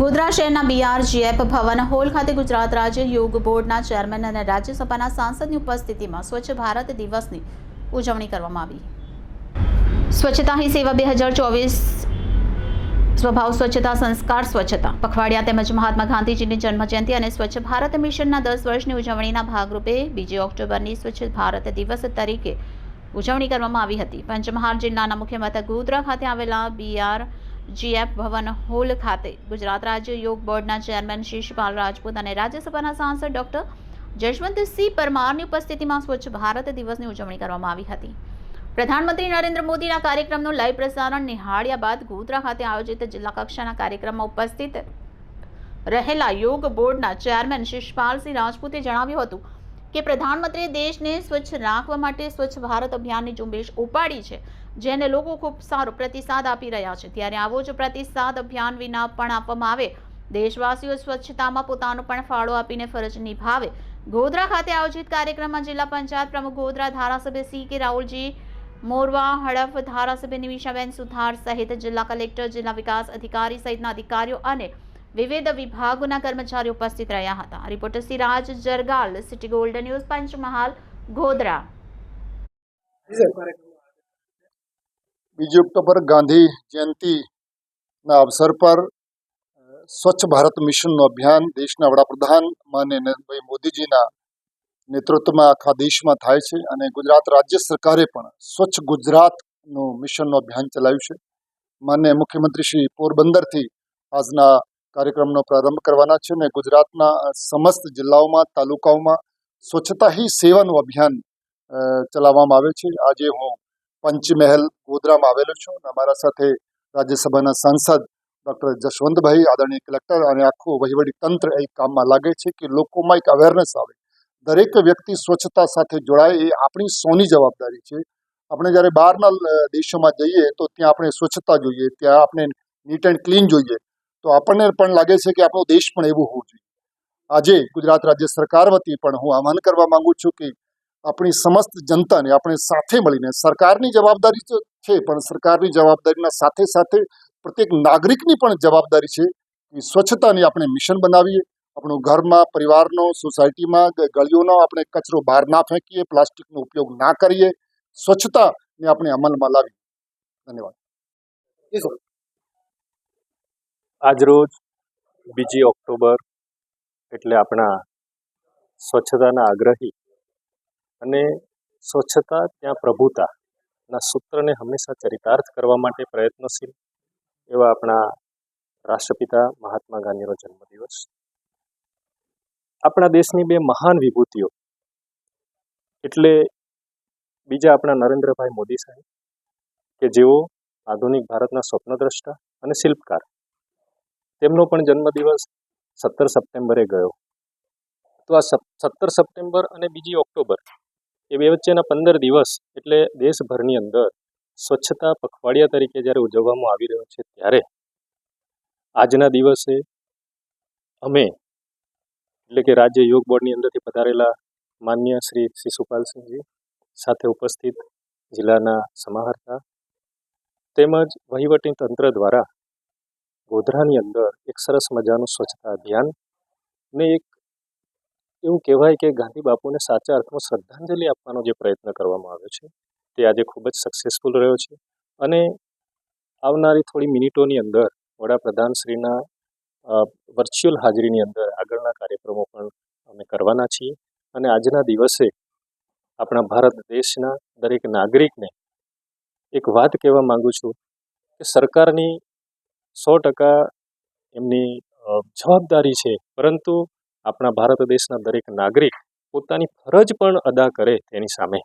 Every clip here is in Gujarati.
ગોધરા શહેરના બીઆરજીએફ ભવન હોલ ખાતે ગુજરાત રાજ્ય યોગ બોર્ડના ચેરમેન અને રાજ્યસભાના સાંસદની ઉપસ્થિતિમાં સ્વચ્છ ભારત દિવસની ઉજવણી કરવામાં આવી. સ્વચ્છતા હી સેવા બે હજાર ચોવીસ. સ્વભાવ સ્વચ્છતા, સંસ્કાર સ્વચ્છતા. પખવાડિયા તેમજ મહાત્મા ગાંધીજીની જન્મજયંતિ અને સ્વચ્છ ભારત મિશનના દસ વર્ષની ઉજવણીના ભાગરૂપે બીજી ઓક્ટોબરની સ્વચ્છ ભારત દિવસ તરીકે ઉજવણી કરવામાં આવી હતી. પંચમહાલ જિલ્લાના મુખ્ય મથક ગોધરા ખાતે આવેલા બીઆર જીએફ ભવન હોલ ખાતે ગુજરાત રાજ્ય યોગ બોર્ડના ચેરમેન શિષપાલ રાજપૂત અને રાજ્યસભાના સાંસદ ડોક્ટર જશવંતસિંહ પરમારની ઉપસ્થિતિમાં સ્વચ્છ ભારત દિવસની ઉજવણી કરવામાં આવી હતી. પ્રધાનમંત્રી નરેન્દ્ર મોદીના કાર્યક્રમનું લાઈવ પ્રસારણ નિહાળ્યા બાદ ગોધરા ખાતે આયોજિત જિલ્લા કક્ષાના કાર્યક્રમમાં ઉપસ્થિત રહેલા યોગ બોર્ડના ચેરમેન શિષપાલસિંહ રાજપૂતે જણાવ્યું હતું કે પ્રધાનમંત્રીએ દેશને સ્વચ્છ રાખવા માટે સ્વચ્છ ભારત અભિયાનની ઝુંબેશ ઉપાડી છે, જેને લોકો ખૂબ સારો પ્રતિસાદ આપી રહ્યા છે. ત્યારે આવો જ પ્રતિસાદ અભિયાન વિના પણ આપવામાં આવે. દેશવાસીઓ સ્વચ્છતામાં પોતાનો પણ ફાળો આપીને ફરજ નિભાવે. ગોધરા ખાતે આયોજિત કાર્યક્રમમાં જિલ્લા પંચાયત પ્રમુખ ગોધરા ધારાસભ્ય સી કે રાહુલજી, મોરવા હડફ ધારાસભ્ય નિમિષાબેન સુથાર સહિત જિલ્લા કલેક્ટર, જિલ્લા વિકાસ અધિકારી સહિતના અધિકારીઓ અને વિવિધ વિભાગોના કર્મચારીઓ ઉપસ્થિત રહ્યા હતા. Reporter Siraj Jargal, city golden news, Panchmahal, Godhra. બીજી ઓક્ટોબર ગાંધી જયંતિના અવસર પર સ્વચ્છ ભારત મિશનનું અભિયાન દેશના વડાપ્રધાન માનનીય નરેન્દ્રભાઈ મોદીજીના નેતૃત્વમાં આખા દેશમાં થાય છે અને ગુજરાત રાજ્ય સરકારે પણ સ્વચ્છ ગુજરાતનું મિશનનું અભિયાન ચલાવ્યું છે. માન્ય મુખ્યમંત્રી શ્રી પોરબંદરથી આજના કાર્યક્રમનો પ્રારંભ કરવાના છે ને ગુજરાતના સમસ્ત જિલ્લાઓમાં, તાલુકાઓમાં સ્વચ્છતા હી સેવાનું અભિયાન ચલાવવામાં આવે છે. આજે હું પંચમહેલ ગોધરામાં આવેલો છું અને અમારા સાથે રાજ્યસભાના સાંસદ ડૉક્ટર જશવંતભાઈ આદરણીય કલેક્ટર અને આખું વહીવટી તંત્ર એ કામમાં લાગે છે કે લોકોમાં એક અવેરનેસ આવે. દરેક વ્યક્તિ સ્વચ્છતા સાથે જોડાય એ આપણી સૌની જવાબદારી છે. આપણે જ્યારે બહારના દેશોમાં જઈએ તો ત્યાં આપણે સ્વચ્છતા જોઈએ, ત્યાં આપણે નીટ એન્ડ ક્લીન જોઈએ. તો આપણને પણ લાગે છે કે આપણો દેશ પણ એવું હોવું જોઈએ. આજે ગુજરાત રાજ્ય સરકાર વતી પણ હું આહ્વાન કરવા માંગુ છું કે આપણી સમસ્ત જનતાને, આપણે સાથે મળીને સરકારની જવાબદારી તો છે, પણ સરકારની જવાબદારીના સાથે સાથે પ્રત્યેક નાગરિકની પણ જવાબદારી છે કે સ્વચ્છતાની આપણે મિશન બનાવીએ. આપણું ઘરમાં, પરિવારનો, સોસાયટીમાં ગળીઓનો આપણે કચરો બહાર ના ફેંકીએ, પ્લાસ્ટિકનો ઉપયોગ ના કરીએ. સ્વચ્છતાને આપણે અમલમાં લાવીએ. ધન્યવાદ. આજરોજ બીજી ઓક્ટોબર એટલે આપણા સ્વચ્છતાના આગ્રહી અને સ્વચ્છતા ત્યાં પ્રભુતાના સૂત્રને હંમેશા ચરિતાર્થ કરવા માટે પ્રયત્નશીલ એવા આપણા રાષ્ટ્રપિતા મહાત્મા ગાંધીનો જન્મદિવસ. આપણા દેશની બે મહાન વિભૂતિઓ એટલે બીજા આપણા નરેન્દ્રભાઈ મોદી સાહેબ કે જેઓ આધુનિક ભારતના સ્વપ્નદ્રષ્ટા અને શિલ્પકાર તેમનો પણ જન્મદિવસ સત્તર સપ્ટેમ્બરે ગયો. તો આ સત્તર સપ્ટેમ્બર અને બીજી ઓક્ટોબર એ બે વચ્ચેના પંદર દિવસ એટલે દેશભરની અંદર સ્વચ્છતા પખવાડિયા તરીકે જ્યારે ઉજવવામાં આવી રહ્યો છે ત્યારે આજના દિવસે અમે એટલે કે રાજ્ય યોગ બોર્ડની અંદરથી પધારેલા માન્ય શ્રી શિશુપાલસિંહજી સાથે ઉપસ્થિત જિલ્લાના સમાહર્તા તેમજ વહીવટી તંત્ર દ્વારા ગોધરાની અંદર એક સરસ મજાનું સ્વચ્છતા અભિયાન ને એક એવું કહેવાય કે ગાંધી બાપુને સાચા અર્થમાં શ્રદ્ધાંજલિ આપવાનો જે પ્રયત્ન કરવામાં આવ્યો છે, તે આજે ખૂબ જ સક્સેસફુલ રહ્યો છે અને આવનારી થોડી મિનિટોની અંદર વડાપ્રધાનશ્રીના વર્ચ્યુઅલ હાજરીની અંદર આગળના કાર્યક્રમો પણ અમે કરવાના છીએ અને આજના દિવસે આપણા ભારત દેશના દરેક નાગરિકને એક વાત કહેવા માંગુ છું કે સરકારની સો ટકા એમની જવાબદારી છે. પરંતુ આપણા ભારત દેશના દરેક નાગરિક પોતાની ફરજ પણ અદા કરે તેની સામે.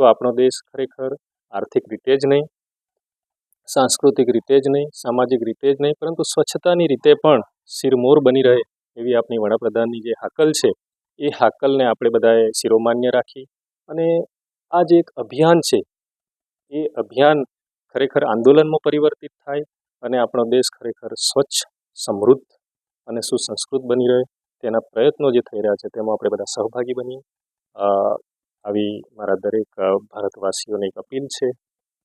તો આપણો દેશ ખરેખર આર્થિક રીતે જ નહીં, સાંસ્કૃતિક રીતે જ નહીં, સામાજિક રીતે જ નહીં, પરંતુ સ્વચ્છતાની રીતે પણ શિરમોર બની રહે એવી આપણી વડાપ્રધાનની જે હાકલ છે, એ હાકલને આપણે બધાએ શિરોમાન્ય રાખી અને આ જે એક અભિયાન છે, એ અભિયાન ખરેખર આંદોલનમાં પરિવર્તિત થાય અને આપણો દેશ ખરેખર સ્વચ્છ, સમૃદ્ધ અને સુસંસ્કૃત બની રહે તેના પ્રયત્નો જે થઈ રહ્યા છે, તેમાં આપણે બધા સહભાગી બનીએ. આવી મારા દરેક ભારતવાસીઓને એક અપીલ છે.